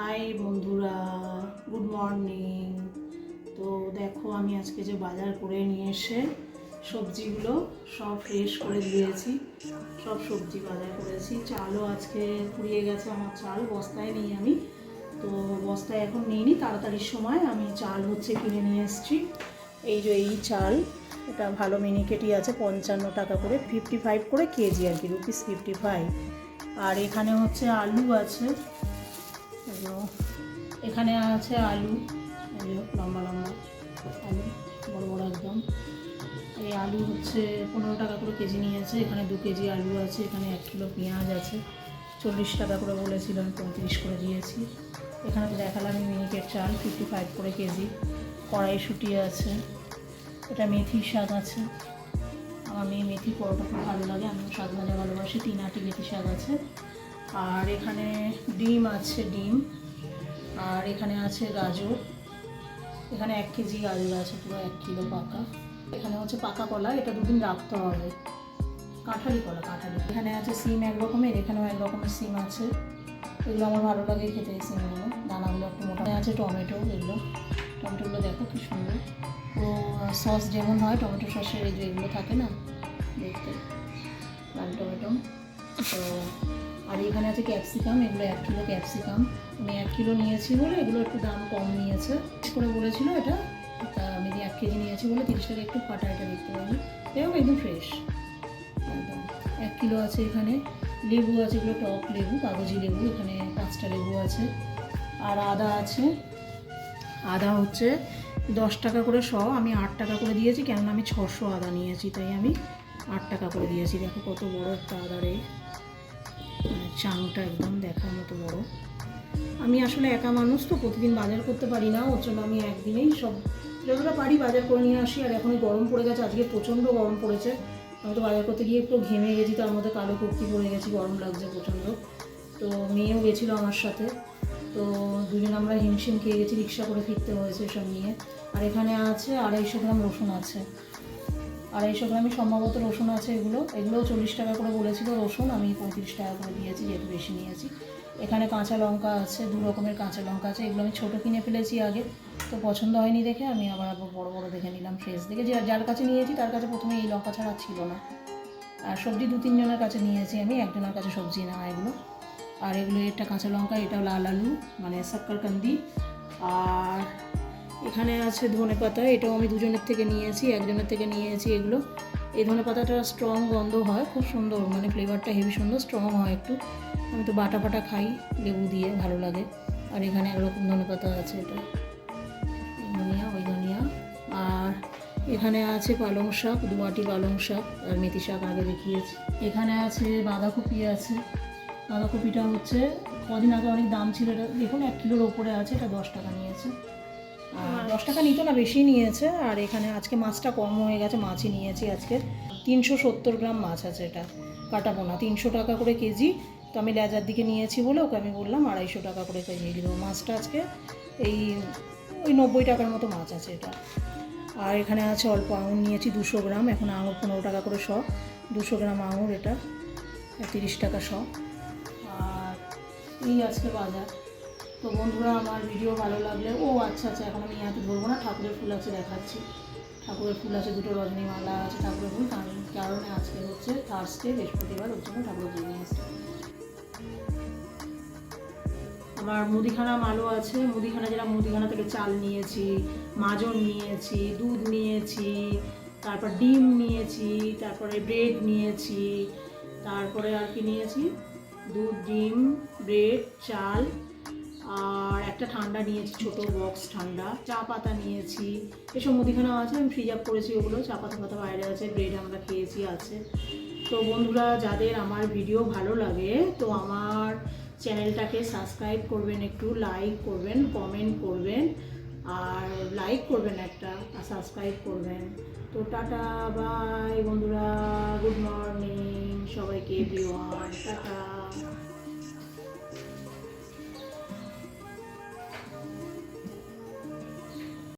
High বন্ধুরা। Good morning তো দেখো, আমি আজকে যে বাজার করে নিয়ে এসে সবজিগুলো সব ফ্রেশ করে দিয়েছি। সব সবজি বাজার করেছি। চালও আজকে ফুরিয়ে গেছে, আমার চাল। বস্তায় নিই আমি। তো বস্তায় এখন নিইনি, তাড়াতাড়ির সময় আমি চাল হচ্ছে কিনে নিয়ে এসেছি। এই যে এই চাল, এটা ভালো মিনিকেটই আছে, পঞ্চান্ন টাকা করে ফিফটি ফাইভ করে কেজি আর কি রুপিস ফিফটি ফাইভ আর এখানে হচ্ছে আলু আছে এগুলো। এখানে আছে আলু লম্বা লম্বা আলু, বড় বড় একদম। এই আলু হচ্ছে পনেরো টাকা করে কেজি নিয়েছে। এখানে দু কেজি আলু আছে, এখানে এক কিলো পেঁয়াজ আছে। চল্লিশ টাকা করে বলেছিলাম, পঁয়ত্রিশ করে দিয়েছি। এখানে তো দেখালাম মিনিকেট চাল ফিফটি ফাইভ করে কেজি। কড়াইশুটি আছে, এটা মেথি শাক আছে। আমার মেয়ে মেথি পরোটা খুব ভালো লাগে, আমিও শাক ভাজা ভালোবাসি। তিন আটি মেথি শাক আছে। আর এখানে ডিম আছে, ডিম। আর এখানে আছে গাজর। এখানে এক কেজি গাজর আছে, পুরো এক কিলো পাকা। এখানে হচ্ছে পাকা কলা, এটা দুদিন রাখতে হবে। কাঁঠালি কলা, কাঁঠালি। এখানে আছে সিম এক রকমের, এখানেও এক রকমের সিম আছে। এগুলো আমার ভালো লাগে খেতে সিমগুলো দানাগুলো একটু মোটা। আছে টমেটো, এগুলো। টমেটোগুলো দেখো কি সুন্দর। তো সস যেমন হয়, টমেটো সসের এই যে এগুলো থাকে না, দেখতে। লাল টমেটো। তো আর এখানে আছে ক্যাপসিকাম, এগুলো এক কিলো ক্যাপসিকাম। আমি এক কিলো নিয়েছি বলে এগুলো একটু দাম কম নিয়েছে। করে বলেছিল এটা, তা আমি এক কেজি নিয়েছি বলে তিরিশ টাকা একটু ফাটা এটা দেখতে পাবি এবং একদম ফ্রেশ একদম। এক কিলো আছে এখানে। লেবু আছে, এগুলো টক লেবু, কাগজি লেবু, এখানে পাঁচটা লেবু আছে। আর আদা আছে। আদা হচ্ছে দশ টাকা করে শ, আমি আট টাকা করে দিয়েছি, কেননা আমি ছশো আদা নিয়েছি, তাই আমি আট টাকা করে দিয়েছি। দেখো কত বড় একটা আদা রে। চাংটা একদম দেখার মতো বড়। আমি আসলে একা মানুষ তো, প্রতিদিন বাজার করতে পারি না, ওর জন্য আমি একদিনেই সব যতটা পারি বাজার করে নিয়ে আসি। আর এখন গরম পড়ে গেছে, আজকে প্রচণ্ড গরম পড়েছে। আমি তো বাজার করতে গিয়ে একটু ঘেমে গেছি, তার মধ্যে কালো কুর্তি পরে গেছি, গরম লাগছে প্রচণ্ড। তো মেয়েও গেছিল আমার সাথে। তো দুজন আমরা হিমশিম খেয়ে গেছি, রিক্সা করে ফিরতে হয়েছে সব নিয়ে। আর এখানে আছে আড়াইশো গ্রাম রসুন আছে। আড়াইশো গ্রামই সম্ভবত রসুন আছে এগুলো। এগুলোও চল্লিশ টাকা করে বলেছিল রসুন। আমি পঁয়ত্রিশ টাকা করে দিয়েছি, যেহেতু বেশি নিয়েছি। এখানে কাঁচা লঙ্কা আছে, দু রকমের কাঁচা লঙ্কা আছে। এগুলো আমি ছোটো কিনে ফেলেছি আগে, তো পছন্দ হয়নি দেখে আমি আবার আবার বড়ো বড়ো দেখে নিলাম ফ্রেশ। দেখে যে যার কাছে নিয়েছি, তার কাছে প্রথমে এই লঙ্কা ছাড়া ছিল না। আর সবজি দু তিনজনের কাছে নিয়েছি আমি, একজনের কাছে সবজি না এগুলো। আর এগুলো এটা কাঁচা লঙ্কা, এটাও লাল আলু মানে সাক্কারকান্দি আর এখানে আছে ধনে পাতা, এটাও আমি দুজনের থেকে নিয়েছি একজনের থেকে নিয়েছি এগুলো। এই ধনে পাতাটা স্ট্রং গন্ধ হয়, খুব সুন্দর মানে ফ্লেভারটা হেভি সুন্দর স্ট্রং হয় একটু। আমি তো বাটা বাটা খাই, লেবু দিয়ে ভালো লাগে। আর এখানে একরকম ধনে পাতা আছে এটা। ধনিয়া, ওই ধনিয়া। আর এখানে আছে পালং শাক, দু আটি পালং শাক আর মেথি শাক আগে দেখিয়েছি। এখানে আছে বাঁধাকপি আছে। বাঁধাকপিটা হচ্ছে, কদিন আগে অনেক দাম ছিল এটা। দেখুন, এক কিলোর ওপরে আছে, এটা দশ টাকা নিয়েছে। দশ টাকা নিত না বেশি নিয়েছে। আর এখানে আজকে মাছটা কম হয়ে গেছে, মাছই নিয়েছি আজকে। তিনশো সত্তর গ্রাম মাছ আছে এটা কাটাবো না তিনশো টাকা করে কেজি। তো আমি লেজার দিকে নিয়েছি বলে ওকে আমি বললাম, আড়াইশো টাকা করে কেজি দেবো মাছটা আজকে। এই, ওই নব্বই টাকার মতো মাছ আছে এটা। আর এখানে আছে অল্প আঙুর, নিয়েছি দুশো গ্রাম। এখন আঙুর পনেরো টাকা করে শ। দুশো গ্রাম আঙুর এটা, তিরিশ টাকা শ। আর এই আজকে বাজার। তো বন্ধুরা, আমার ভিডিও ভালো লাগলে, ও আচ্ছা আচ্ছা এখন আমি ইয়াতে বলব না, ঠাকুরের ফুল আছে দেখাচ্ছি। ঠাকুরের ফুল আছে, দুটো রজনীমালা আছে, ঠাকুরের ফুল, কারণ, কারণে আজকে হচ্ছে থার্সডে বৃহস্পতিবার, ওর জন্য ঠাকুরের ফুল নিয়ে আসছে। আমার মুদিখানা মালও আছে, মুদিখানা যেটা, মুদিখানা থেকে চাল নিয়েছি, মাজন নিয়েছি, দুধ নিয়েছি, তারপর ডিম নিয়েছি, তারপরে ব্রেড নিয়েছি, তারপরে আর কি নিয়েছি? দুধ, ডিম, ব্রেড, চাল আর একটা ঠান্ডা নিয়েছি, ছোট বক্স ঠান্ডা। চা পাতা নিয়েছি। এসব মুদিখানা আছে, আমি ফ্রিজ আপ করেছি ওগুলো। চা পাতা পাতা বাইরে আছে ব্রেড আমরা খেয়েছি আছে। তো বন্ধুরা, যাদের আমার ভিডিও ভালো লাগে, তো আমার চ্যানেলটাকে সাবস্ক্রাইব করবেন একটু লাইক করবেন কমেন্ট করবেন, আর লাইক করবেন একটা, আর সাবস্ক্রাইব করবেন। তো টাটা বাই বন্ধুরা গুড মর্নিং সবাইকে এভরিওয়ান টাটা।